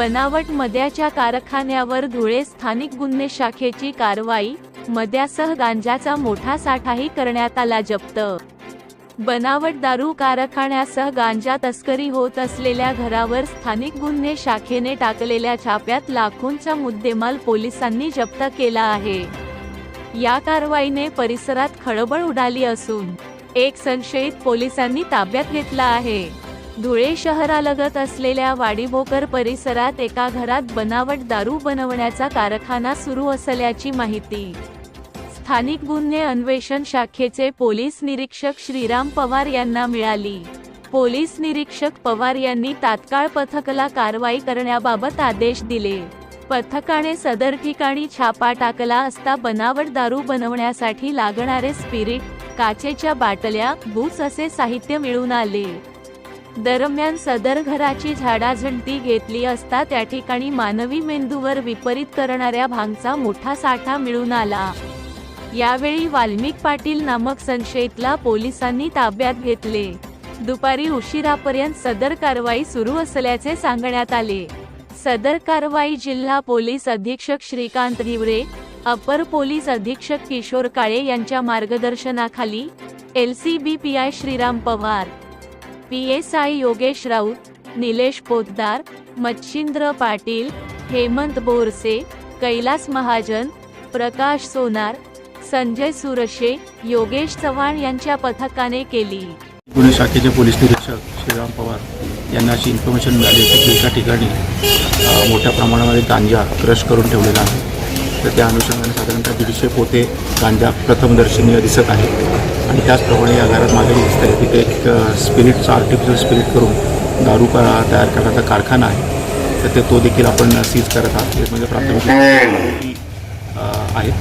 बनावट मद्याच्या कारखान्यावर धुळे स्थानिक गुन्हे शाखेची कारवाई मद्यासह गांजाचा मोठा साठाही करण्यात आला जप्त. बनावट दारू कारखान्यासह गांजा तस्करी होत असलेल्या घरावर स्थानिक गुन्हे शाखेने टाकलेल्या छाप्यात लाखोंचा मुद्देमाल पोलिसांनी जप्त केला आहे. या कारवाईने परिसरात खळबळ उडाली असून एक संशयित पोलिसांनी ताब्यात घेतला आहे. धुळे शहरालगत असलेल्या वाडीभोकर परिसरात एका घरात बनावट दारू बनवण्याचा कारखाना सुरू असल्याची माहिती. स्थानिक गुन्हे अन्वेषण शाखेचे पोलीस निरीक्षक श्रीराम पवार यांना मिळाली. पोलीस निरीक्षक पवार यांनी तात्काळ पथकला कारवाई करण्याबाबत आदेश दिले. पथकाने सदर ठिकाणी छापा टाकला असता बनावट दारू बनवण्यासाठी लागणारे स्पिरिट काचेच्या बाटल्या बूस असे साहित्य मिळून आले. दरम्यान सदर घराची झाडाझडती घेतली असता त्या ठिकाणी मानवी मेंदूवर विपरीत करणाऱ्या भांगचा मोठा साठा मिळून आला. यावेळी वाल्मिक पाटील नामक संशयितला पोलिसांनी ताब्यात घेतले. दुपारी उशिरापर्यंत सदर कारवाई सुरू असल्याचे सांगण्यात आले. सदर कारवाई जिल्हा पोलीस अधीक्षक श्रीकांत हिवरे अपर पोलीस अधीक्षक किशोर काळे यांच्या मार्गदर्शनाखाली L C B P I Shriram Pawar P S I Yogesh Raut Nilesh Potdar Machhindra Patil Hemant Borse Kailas Mahajan Prakash Sonar Sanjay Surshe Yogesh Chavan यांच्या पथकाने केली. पुणे शाखेचे पोलीस निरीक्षक श्रीराम पवार यांना अशी इन्फॉर्मेशन मिळाली होती की एका ठिकाणी मोठ्या प्रमाणामध्ये गांजा क्रश करून ठेवलेला आहे. तर त्या अनुषंगाने साधारणतः दीडशे पोते गांजा प्रथमदर्शनीय दिसत आहे आणि त्याचप्रमाणे या घरात मागे दिसत आहे तिथे एक स्पिरिटचा आर्टिफिशियल स्पिरिट करून दारू का तयार करण्याचा कारखाना आहे. तर ते तो देखील आपण सीज करत आहोत. म्हणजे प्राथमिक आहेत.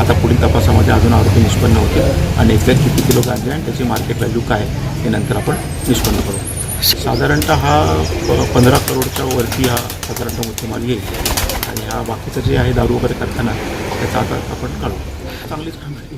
आता पुढील तपासामध्ये अजून आरोपी निष्पन्न होते आणि एक्झॅक्ट किती किलो गांजा आणि त्याची मार्केट व्हॅल्यू काय आहे हे नंतर आपण निष्पन्न करू. साधारणतः हा प- पंधरा करोडच्या वरती हा साधारणतः मुद्देमाल येईल. आणि हा बाकीचं जे आहे दारू वगैरे करताना त्याचा आता आपण काढू. चांगलीच कामगिरी